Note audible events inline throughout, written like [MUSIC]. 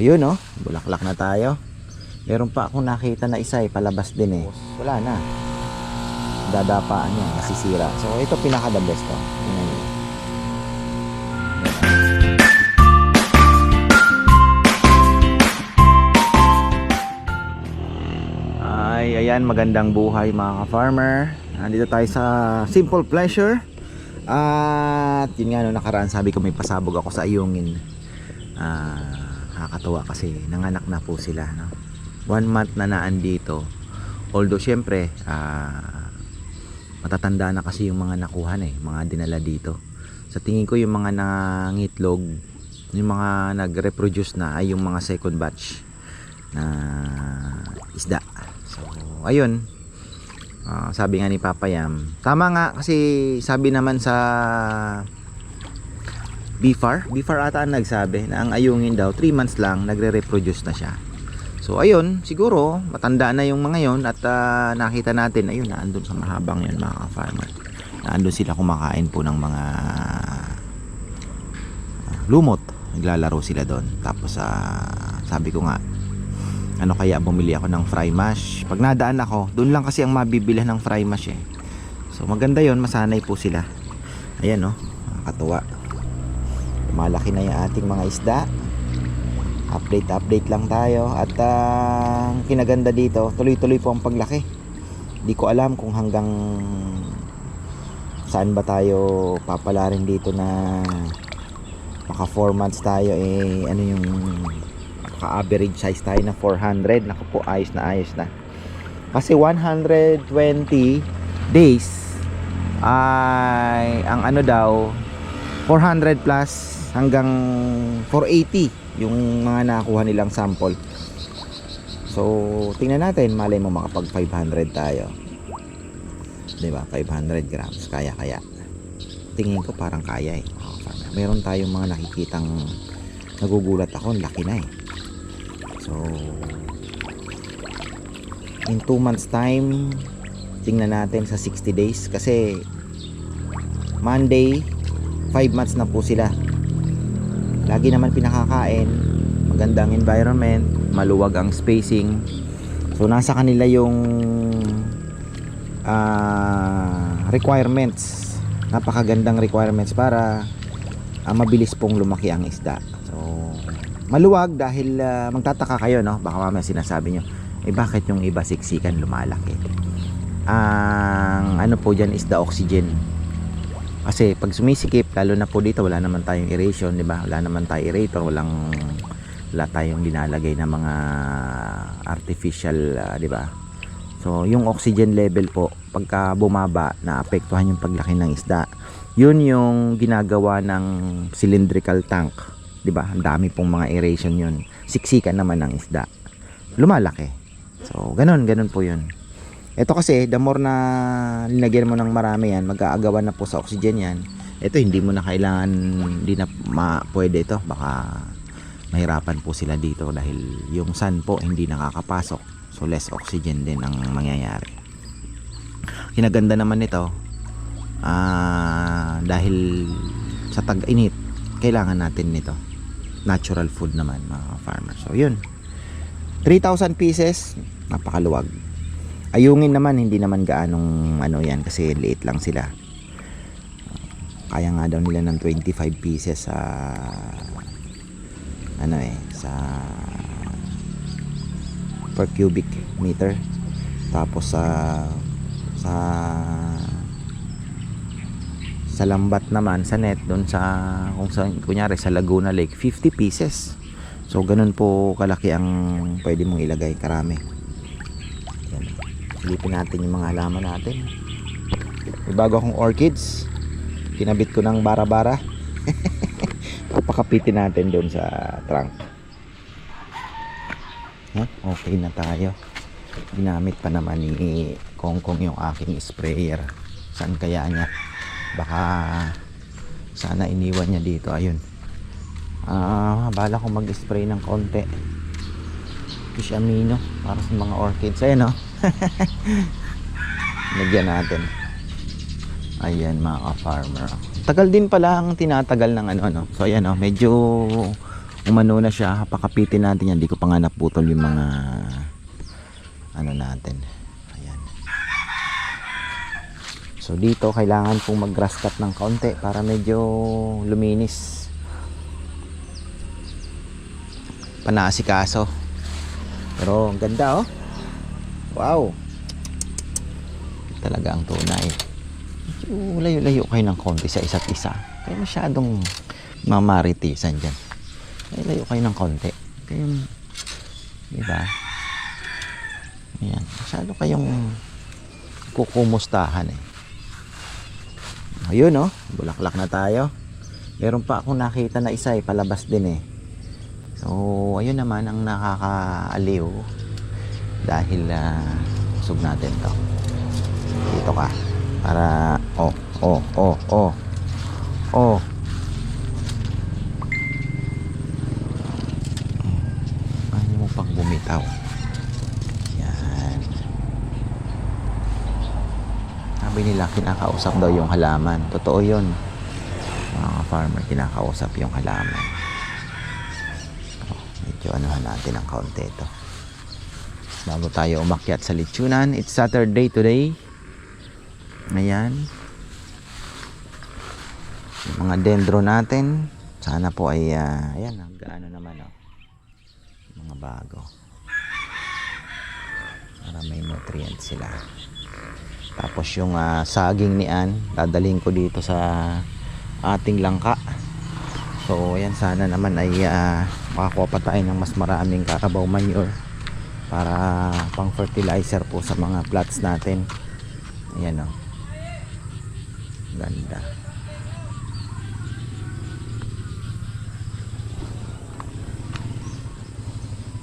ayun oh, bulaklak na tayo. Meron pa akong nakita na isa eh, palabas din eh. Wala na. Dadapaan niya, nasisira. So ito pinaka the best to. Tingnan niyo. Ay, ayan, magandang buhay mga ka-farmer. Nandito tayo sa Simple Pleasure. At yun nga no, nakaraan sabi ko may pasabog ako sa ayungin. Ah, nakakatuwa kasi nanganak na po sila. No? One month na naan dito. Although syempre, ah, matatanda na kasi yung mga nakuha na eh, mga dinala dito. Sa tingin ko yung mga nangitlog, yung mga nag-reproduce na ay yung mga second batch na isda. So, ayun. Ah, sabi nga ni Papa Yam, tama nga kasi sabi naman sa Bifar, Bifar ata ang nagsabi na ang ayungin daw 3 months lang nagre-reproduce na siya. So ayun, siguro matanda na yung mga yon at ah, nakita natin ayun naandun sa mahabang yon mga farmer. Naandun sila kumakain po ng mga ah, lumot. Naglalaro sila doon. Tapos ah, sabi ko nga ano kaya bumili ako ng fry mash. Pag nadaan ako, doon lang kasi ang mabibili ng fry mash eh. So maganda yon masanay po sila. Ayan oh, nakakatuwa. Malaki na yung ating mga isda. Update update lang tayo. At ah, ang kinaganda dito tuloy tuloy po ang paglaki. Di ko alam kung hanggang saan ba tayo papalarin dito na maka 4 months tayo eh ano yung maka average size tayo na 400 naku po ayos na ayos na. Kasi 120 days ay ang ano daw 400 plus hanggang 480 yung mga nakuha nilang sample. So tingnan natin malay mo makapag 500 tayo. Di ba 500 grams kaya kaya tingin ko parang kaya eh. Meron tayong mga nakikitang nagugulat ako laki na eh. So in 2 months time tingnan natin sa 60 days. Kasi Monday 5 months na po sila lagi naman pinakakain magandang environment maluwag ang spacing. So nasa kanila yung ah, requirements. Napakagandang requirements para ah, mabilis pong lumaki ang isda. So maluwag dahil ah, magtataka kayo no? Baka mamaya sinasabi nyo eh bakit yung iba siksikan lumalaki? Ang ano po dyan is the oxygen kasi pag sumisikip, lalo na po dito, wala naman tayong aeration, di ba? Wala naman tayong aerator, walang wala tayong dinalagay na mga artificial, ah, di ba? So, yung oxygen level po, pagka bumaba, naapektuhan yung paglaki ng isda. Yun yung ginagawa ng cylindrical tank, di ba? Ang dami pong mga aeration yun. Siksikan naman ng isda. Lumalaki. So, ganun, ganun po yun. Ito kasi, the more na linagyan mo ng marami yan, mag-aagawan na po sa oxygen yan. Ito, hindi mo na kailangan, hindi na ma pwede ito. Baka mahirapan po sila dito dahil yung sun po hindi nakakapasok. So, less oxygen din ang mangyayari. Kinaganda naman nito, ah dahil sa tag-init, kailangan natin nito. Natural food naman, mga farmers. So, yun. 3,000 pieces, napakaluwag. Ayungin naman, hindi naman gaanong ano yan kasi liit lang sila. Kaya nga daw nila ng 25 pieces sa ano eh, sa per cubic meter. Tapos sa sa sa lambat naman sa net doon sa kung sa kunyari sa Laguna Lake 50 pieces. So ganun po kalaki ang pwede mong ilagay karami. Silipin natin yung mga halaman natin. May bago akong orchids. Kinabit ko ng bara-bara. [LAUGHS] Papakapitin natin doon sa trunk. Huh? Okay na tayo. Ginamit pa naman ni Kongkong yung aking sprayer. Saan kaya niya? Baka sana iniwan niya dito. Ayun. Ah, bala ko mag-spray ng konti. Fish amino para sa mga orchids. Ayan oh. [LAUGHS] Lagyan natin. Ayan mga farmer. Tagal din pala ang tinatagal ng ano no. So ayan oh, medyo umano na siya, pakapitin natin yan. Hindi ko pa nga naputol yung mga ano natin. Ayan. So dito kailangan pong mag-grass cut ng kaunti para medyo luminis. Panaasikaso. Pero ang ganda oh. Wow. Talaga ang tunay. Layo-layo kayo ng konti sa isa't isa. Kaya masyadong mamaritisan dyan. Layo-layo kayo ng konti. Kaya, di ba? Ayan. Masyado kayong kukumustahan eh. Ayun oh, bulaklak na tayo. Meron pa akong nakita na isa eh, palabas din eh. So, ayun naman ang nakakaaliw dahil uh, usog natin to. Dito ka. Para, oh, oh, oh, oh, oh. Ayaw mo pang bumitaw. Yan. Sabi nila, kinakausap daw yung halaman. Totoo yun. Mga farmer, kinakausap yung halaman. Oh, medyo anuhan natin ang kaunti ito. Bago tayo umakyat sa Lichunan, it's Saturday today. Ayan. Yung mga dendro natin, sana po ay, ah, ayan, ang gaano naman, oh. Mga bago. Para may nutrients sila. Tapos yung ah, saging ni Ann, dadalhin ko dito sa ating langka. So, ayan, sana naman ay ah, makakuha pa tayo ng mas maraming kakabaw manure para pang fertilizer po sa mga plots natin. Ayan o. Ganda.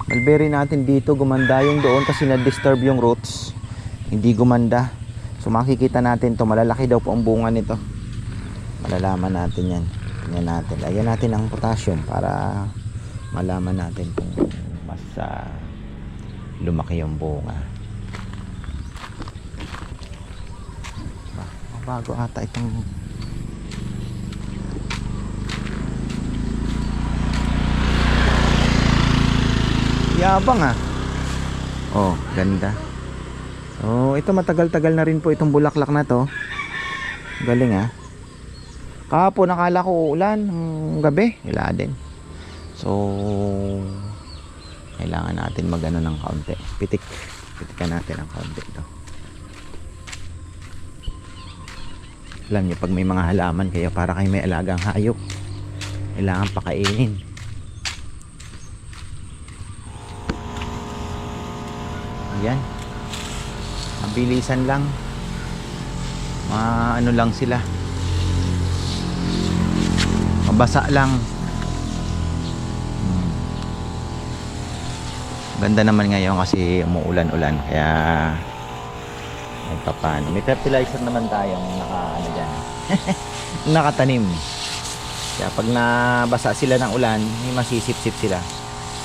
Mulberry natin dito gumanda yung doon kasi na-disturb yung roots. Hindi gumanda. So makikita natin to malalaki daw po ang bunga nito. Malalaman natin yan. Tingnan natin. Lagyan natin ang potassium para malaman natin kung mas ah, lumaki yung bunga. Ba, bago ata itong Yabang ah. Oh, ganda. So, ito matagal-tagal na rin po itong bulaklak na to. Galing ah. Kahapon nakala ko ulan ng gabi, wala din. So, kailangan natin magano ng kaunti. Pitik. Pitikan natin ng kaunti ito. Alam niyo, pag may mga halaman kayo, para kayo may alagang hayop, kailangan pakainin. Ayan. Mabilisan lang. Ma ano lang sila. Mabasa lang. Ganda naman ngayon kasi umuulan-ulan kaya may papano. May fertilizer naman tayong naka ano dyan. [LAUGHS] nakatanim. Kaya pag nabasa sila ng ulan, may masisip-sip sila.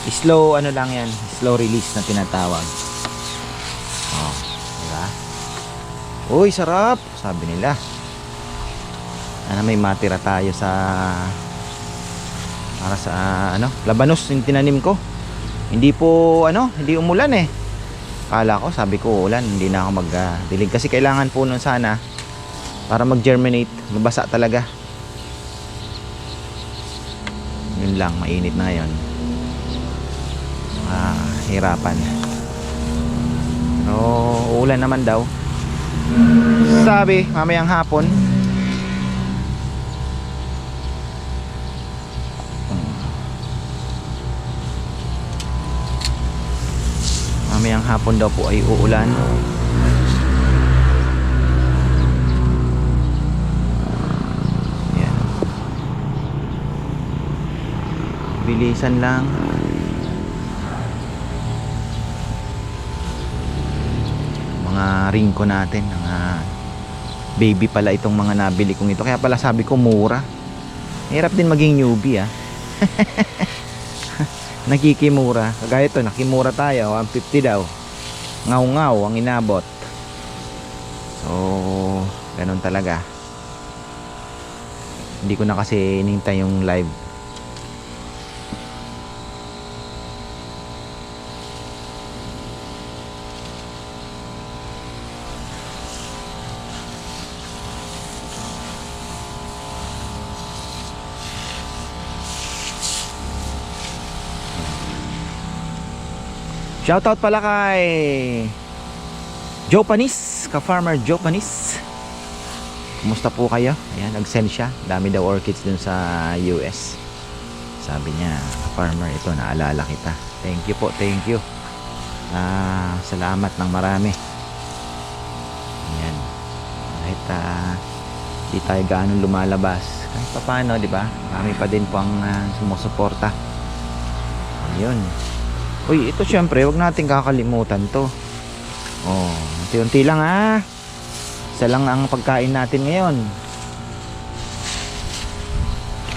Slow ano lang yan, slow release na tinatawag. Oh, diba? Uy, sarap! Sabi nila. Sana may matira tayo sa para sa ano, labanos yung tinanim ko. Hindi po ano, hindi umulan eh. Kala ko, sabi ko ulan, hindi na ako mag-dilig kasi kailangan po nun sana para mag-germinate, mabasa talaga. Yun lang, mainit na ngayon. Ah, hirapan. Pero uulan naman daw. Sabi, mamayang hapon. Mamayang hapon daw po ay uulan. Yan. Bilisan lang. mga ringko natin mga baby pala itong mga nabili kong ito kaya pala sabi ko mura hirap din maging newbie ah [LAUGHS] nakikimura kagaya ito nakimura tayo 150 daw. Ngaw ngaw ang inabot. So ganun talaga. Hindi ko na kasi inintay yung live Shoutout pala kay Joe Panis, ka-farmer Joe Panis. Kumusta po kayo? Ayan, nag-send siya. Dami daw orchids dun sa US. Sabi niya, farmer ito, naalala kita. Thank you po, thank you. Ah, salamat ng marami. Ayan. Kahit ah, di tayo gaano lumalabas. Kahit pa paano, di ba? Marami pa din po ang ah, sumusuporta. Ayun. Uy, ito syempre, wag nating kakalimutan to. Oh, unti-unti lang ah. Isa lang ang pagkain natin ngayon.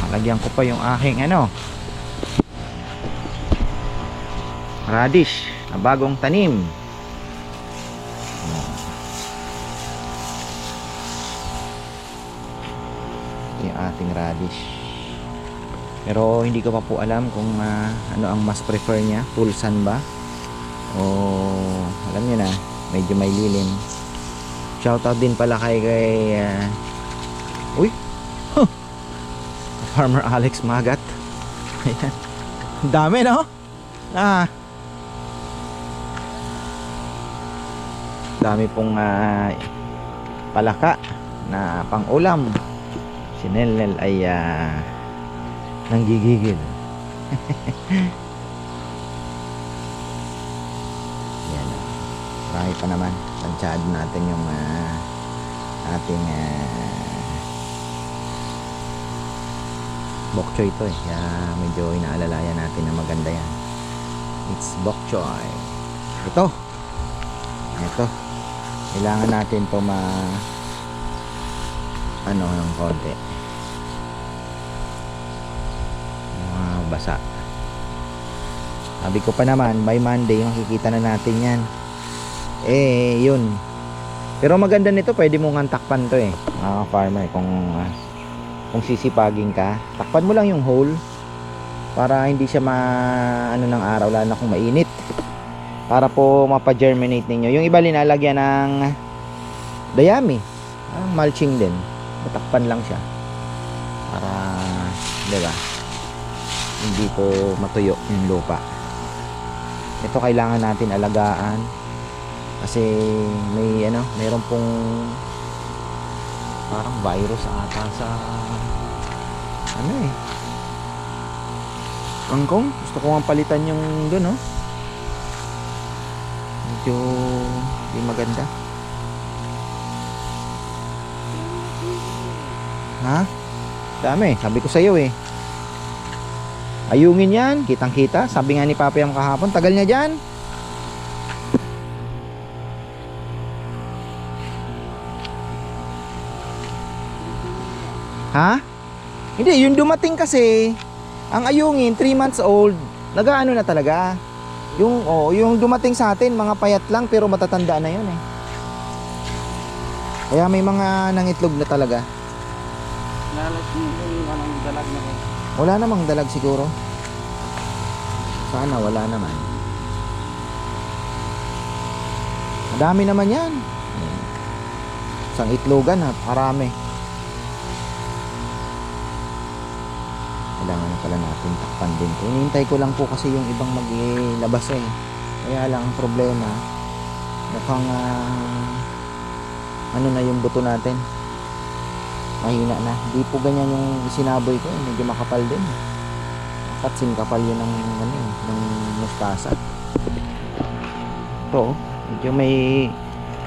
Malagyan ko pa yung aking ano. Radish na bagong tanim. Pero hindi ko pa po alam kung ah, ano ang mas prefer niya, full sun ba? O alam niyo na, medyo may lilim. Shoutout din pala kay kay ah, Uy. Huh. Farmer Alex Magat. [LAUGHS] Ayan. Dami no? Ah. Dami pong ah, palaka na pang-ulam. Si Nelnel ay ah, nanggigigil. Yan. Marami pa naman. Tansyado natin yung ah, ating ah, bok choy to eh. Kaya medyo inaalalayan natin na maganda yan. It's bok choy. Ito. Ito. Kailangan natin to ma ano ng konti. Basa. Sabi ko pa naman, by Monday makikita na natin yan. Eh, yun. Pero maganda nito, pwede mo nga takpan to eh. Mga farmer, kung ah, kung sisipagin ka, takpan mo lang yung hole para hindi siya ma ano ng araw lalo na kung mainit. Para po mapa-germinate ninyo. Yung iba linalagyan ng dayami. Ah, mulching din. Matakpan lang siya. Para, di ba? Hindi po matuyo yung lupa. Ito kailangan natin alagaan. Kasi may ano, mayroon pong parang virus ata sa ano eh. Kangkong? Gusto ko nga palitan yung doon oh medyo di maganda. Ha? Dami. Sabi ko sa'yo eh ayungin yan kitang kita sabi nga ni Papa yung kahapon tagal niya dyan Ha? Hindi, yung dumating kasi, ang ayungin, 3 months old, nagaano na talaga. Yung, oh, yung dumating sa atin, mga payat lang, pero matatanda na yun eh. Kaya may mga nangitlog na talaga. Lalas yung anong dalag na rin. Wala namang dalag siguro. Sana wala naman. Madami naman yan. Isang itlogan ha, karami. Kailangan na pala natin takpan din. Hinihintay ko lang po kasi yung ibang maglabas eh. Kaya lang ang problema, mukhang ah, ano na yung buto natin. Mahina na. Hindi po ganyan yung sinaboy ko eh. Medyo makapal din. Katsin kapal yun ng, ano, eh, ng mustasa. Ito, oh, medyo may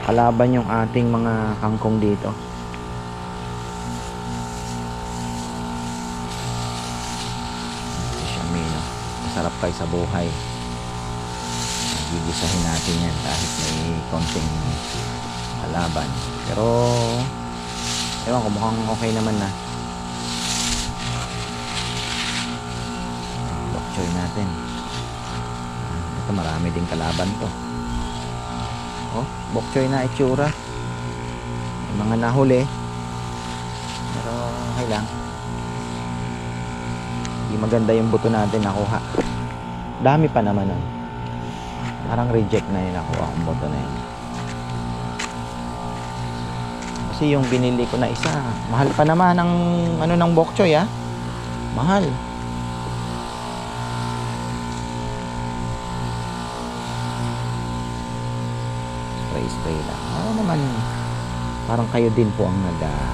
kalaban yung ating mga kangkong dito. Masarap kayo sa buhay. Gigisahin natin yan kahit may konting kalaban. Pero ewan ko mukhang okay naman na. Bok choy natin. Ah, Ito marami din kalaban to. Oh, bok choy na itsura. May mga nahuli. Pero okay lang. Hindi maganda yung buto natin nakuha. Dami pa naman nun. Parang reject na yung nakuha ang buto na yun. Kasi yung binili ko na isa, mahal pa naman ang ano ng bok choy ah. Mahal. spray lang. Ano naman, parang kayo din po ang nag, uh,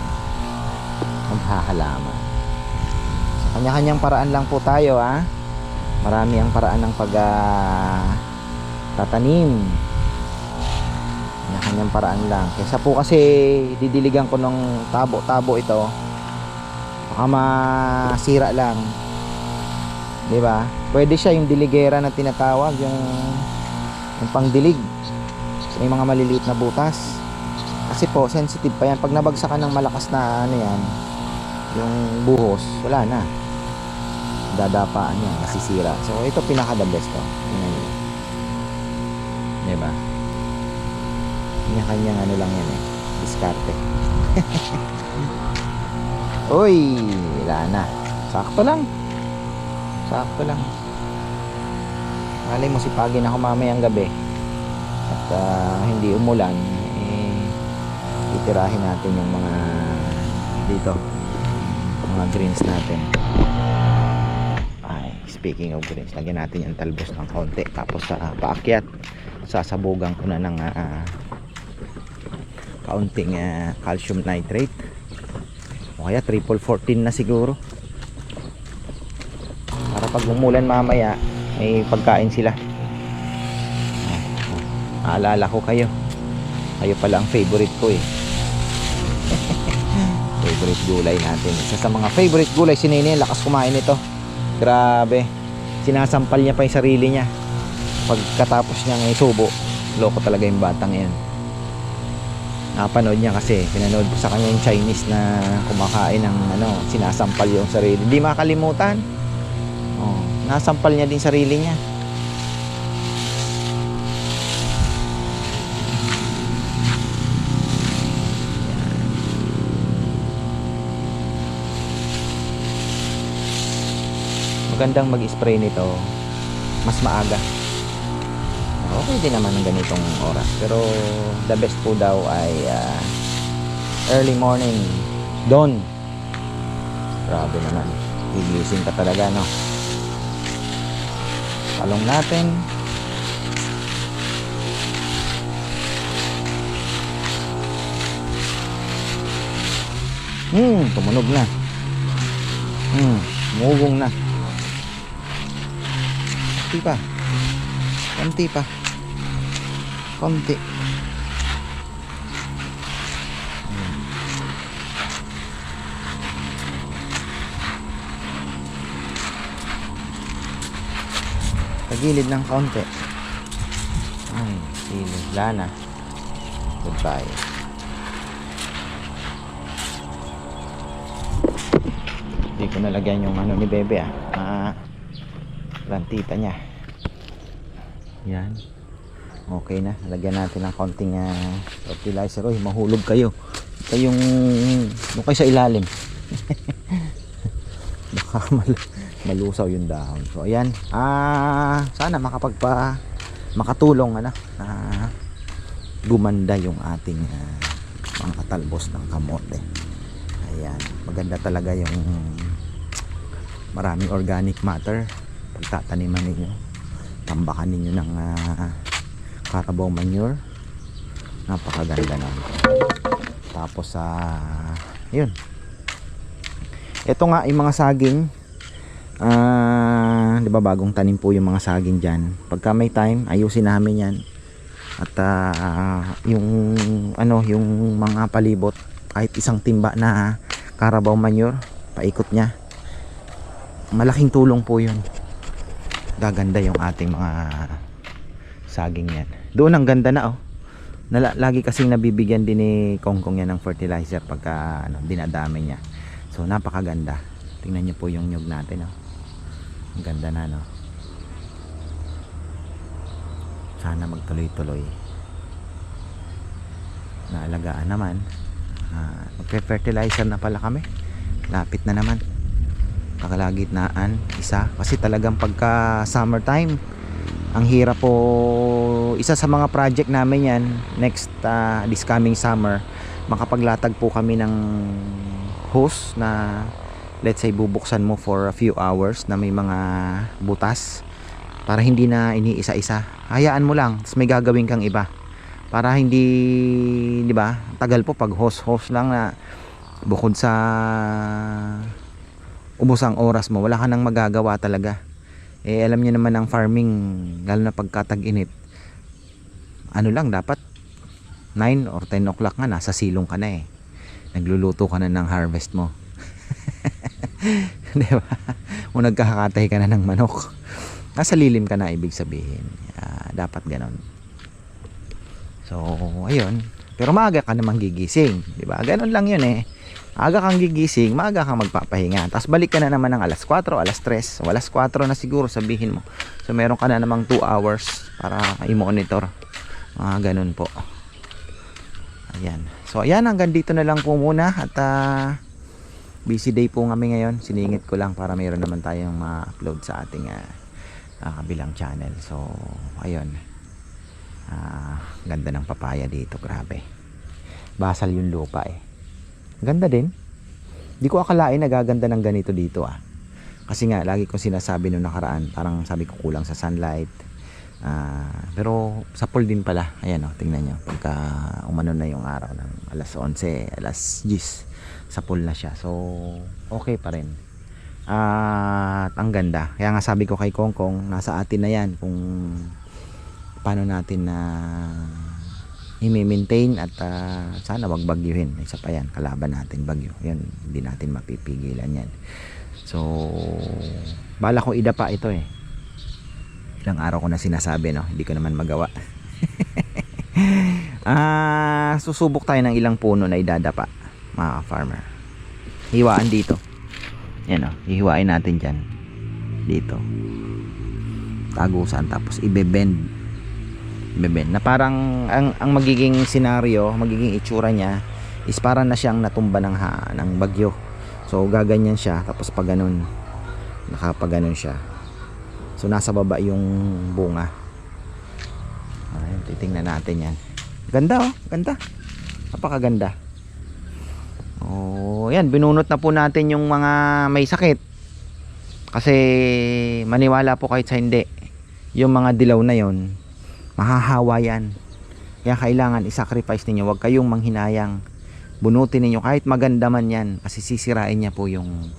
maghahalaman. Sa kanya-kanyang paraan lang po tayo, ha? Marami ang paraan ng pag, ah, tatanim. Kanya-kanyang paraan lang. Kesa po kasi didiligan ko ng tabo-tabo ito, baka masira lang. 'Di ba? Pwede siya yung diligera na tinatawag, yung yung pangdilig. May mga maliliit na butas. Kasi po, sensitive pa yan. Pag nabagsakan ng malakas na ano yan, yung buhos, wala na. Dadapaan yan, masisira. So, ito pinaka-the best to. Nyo. Diba? Kanya-kanyang ano lang yan eh. Diskarte. [LAUGHS] Uy, wala na. Sakto lang. Sakto lang. Malay mo sipagin ako mamayang gabi. At ah, hindi umulan, eh, titirahin natin yung mga dito. Mga greens natin. Ay, speaking of greens, lagyan natin yung talbos ng konti. Tapos sa paakyat, sasabugan ko na ng ah, kaunting ah, calcium nitrate. O kaya triple 14 na siguro. Para pag umulan mamaya, may pagkain sila. Ah, Aalala ko kayo. Kayo pala ang favorite ko eh. [LAUGHS] favorite gulay natin. Isa sa mga favorite gulay si Nene, lakas kumain nito. Grabe. Sinasampal niya pa yung sarili niya. Pagkatapos niyang isubo, loko talaga yung batang yan. Napanood niya kasi, pinanood ko sa kanya yung Chinese na kumakain ng ano, sinasampal yung sarili. Hindi makalimutan. Oh, nasampal niya din sarili niya. magandang mag-spray nito mas maaga okay din naman ng ganitong oras. Pero the best po daw ay ah, early morning. Dawn. Grabe naman. Gigising ka talaga no? Talong natin. Hmm tumunog na. Hmm mugong na. Konti pa. Konti pa konti. Tagilid ng konti ay sili. Wala na. Goodbye. Hindi ko nalagyan yung ano ni bebe ah. Ah plantita niya. Yan okay na lagyan natin ng konting ah, fertilizer. Oy mahulog kayo. Kayong doon kayo sa ilalim. [LAUGHS] Baka mal- malusaw yung dahon. So ayan. Ah sana makapagpa makatulong ano na gumanda yung ating ah, mga talbos ng kamote. Ayan. Maganda talaga yung maraming organic matter. Pagtataniman ninyo. Tambakan ninyo ng ah, carabao manure. Napakaganda na tapos sa yun. Ito nga yung mga saging. Ah di ba bagong tanim po yung mga saging dyan. Pagka may time ayusin namin yan. At ah, yung ano yung mga palibot kahit isang timba na carabao manure paikot niya. Malaking tulong po yun. Gaganda yung ating mga saging yan doon ang ganda na oh. Nala, lagi kasing nabibigyan din ni Kongkong yan ng fertilizer pagka ano, dinadami niya. So napakaganda. Tingnan niyo po yung nyug natin oh. ang ganda na no? Sana magtuloy tuloy naalagaan naman. Uh, magpe-fertilizer na pala kami. Lapit na naman. Kakalagitnaan isa. Kasi talagang pagka summertime ang hirap po isa sa mga project namin yan next uh, this coming summer makapaglatag po kami ng hose na let's say bubuksan mo for a few hours na may mga butas para hindi na iniisa-isa hayaan mo lang tapos may gagawin kang iba para hindi, di ba? Tagal po pag host-host lang na bukod sa ubos ang oras mo, wala ka nang magagawa talaga. Eh, alam niyo naman ang farming, lalo na pagkatag-init, ano lang, dapat 9 or 10 o'clock nga, nasa silong ka na eh. Nagluluto ka na ng harvest mo. [LAUGHS] Di ba? O nagkakatay ka na ng manok. Nasa lilim ka na, ibig sabihin. Ah, dapat ganon. So, ayun. Pero maaga ka namang gigising. Di ba? Ganon lang yun eh. Aga kang gigising, maaga kang magpapahinga. Tapos balik ka na naman ng alas 4, alas 3. So, alas 4 na siguro sabihin mo. So, meron ka na namang 2 hours para i-monitor. Mga ganun po. Ayan. So, ayan. Hanggang dito na lang po muna. At ah, busy day po kami ngayon. Siningit ko lang para mayroon naman tayong ma-upload sa ating ah, ah, kabilang channel. So, ayun. Ah, ganda ng papaya dito. Grabe. Basal yung lupa eh. Ganda din. Di ko akalain nagaganda ng ganito dito ah. Kasi nga, lagi kong sinasabi nung nakaraan, parang sabi ko kulang sa sunlight. Ah, pero sa pool din pala. Ayan oh, tingnan nyo. Pagka umano na yung araw ng alas 11, alas 10, sa pool na siya. So, okay pa rin. At ang ganda. Kaya nga sabi ko kay Kongkong, nasa atin na yan kung paano natin na i-maintain at ah, sana wag bagyuhin. Isa pa yan, kalaban natin bagyo. Yan, hindi natin mapipigilan yan. So, bala ko idapa ito eh. Ilang araw ko na sinasabi, no? Hindi ko naman magawa. [LAUGHS] Ah, susubok tayo ng ilang puno na idadapa, mga farmer. Hiwaan dito. Yan o, hihiwain natin dyan. Dito. Tagusan, tapos ibe-bend. Ibe-bend. Na parang, ang, ang magiging senaryo, magiging itsura niya, is parang na siyang natumba ng, ha, ng bagyo. So, gaganyan siya, tapos pag ganun, nakapaganon siya. So, nasa baba yung bunga. Ayun, titingnan natin yan. Ganda oh, ganda. Napakaganda. Oh, yan, binunot na po natin yung mga may sakit. Kasi maniwala po kahit sa hindi, yung mga dilaw na yon, mahahawa yan. Kaya kailangan i-sacrifice ninyo, huwag kayong manghinayang. Bunutin ninyo kahit maganda man yan kasi sisirain niya po yung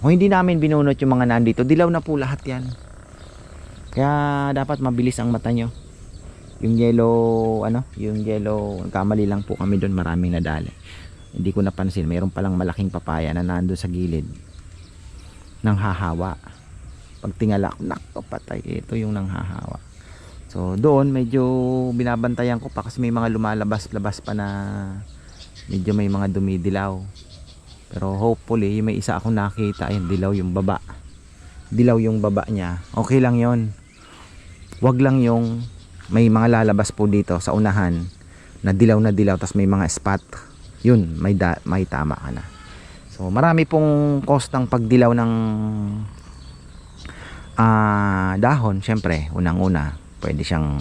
kung hindi namin binunot yung mga nandito, dilaw na po lahat yan. Kaya dapat mabilis ang mata nyo. Yung yellow, ano, yung yellow, kamali lang po kami doon, maraming nadali. Hindi ko napansin, mayroon palang malaking papaya na nando sa gilid. Nang hahawa. Pag tingala ko, nako patay, ito yung nang hahawa. So doon medyo binabantayan ko pa kasi may mga lumalabas-labas pa na medyo may mga dumidilaw. Pero hopefully, may isa akong nakita, ayun, dilaw yung baba. Dilaw yung baba niya. Okay lang yon Wag lang yung may mga lalabas po dito sa unahan na dilaw na dilaw tas may mga spot yun may da, may tama ka na so marami pong cost ng pagdilaw ng ah dahon syempre unang una pwede siyang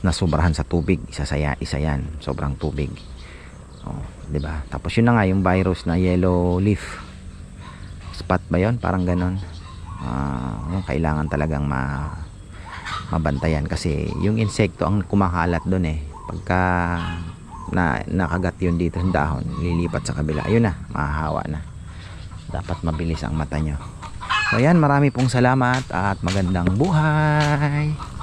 nasubrahan sa tubig isa saya isa yan sobrang tubig. Oh, 'di ba? Tapos yun na nga yung virus na yellow leaf. Spot ba yon parang ganon ah yung kailangan talagang ma mabantayan kasi yung insekto ang kumakalat doon eh. Pagka na nakagat yun dito sa dahon lilipat sa kabila ayun na mahahawa na. Dapat mabilis ang mata nyo. So ayan marami pong salamat at magandang buhay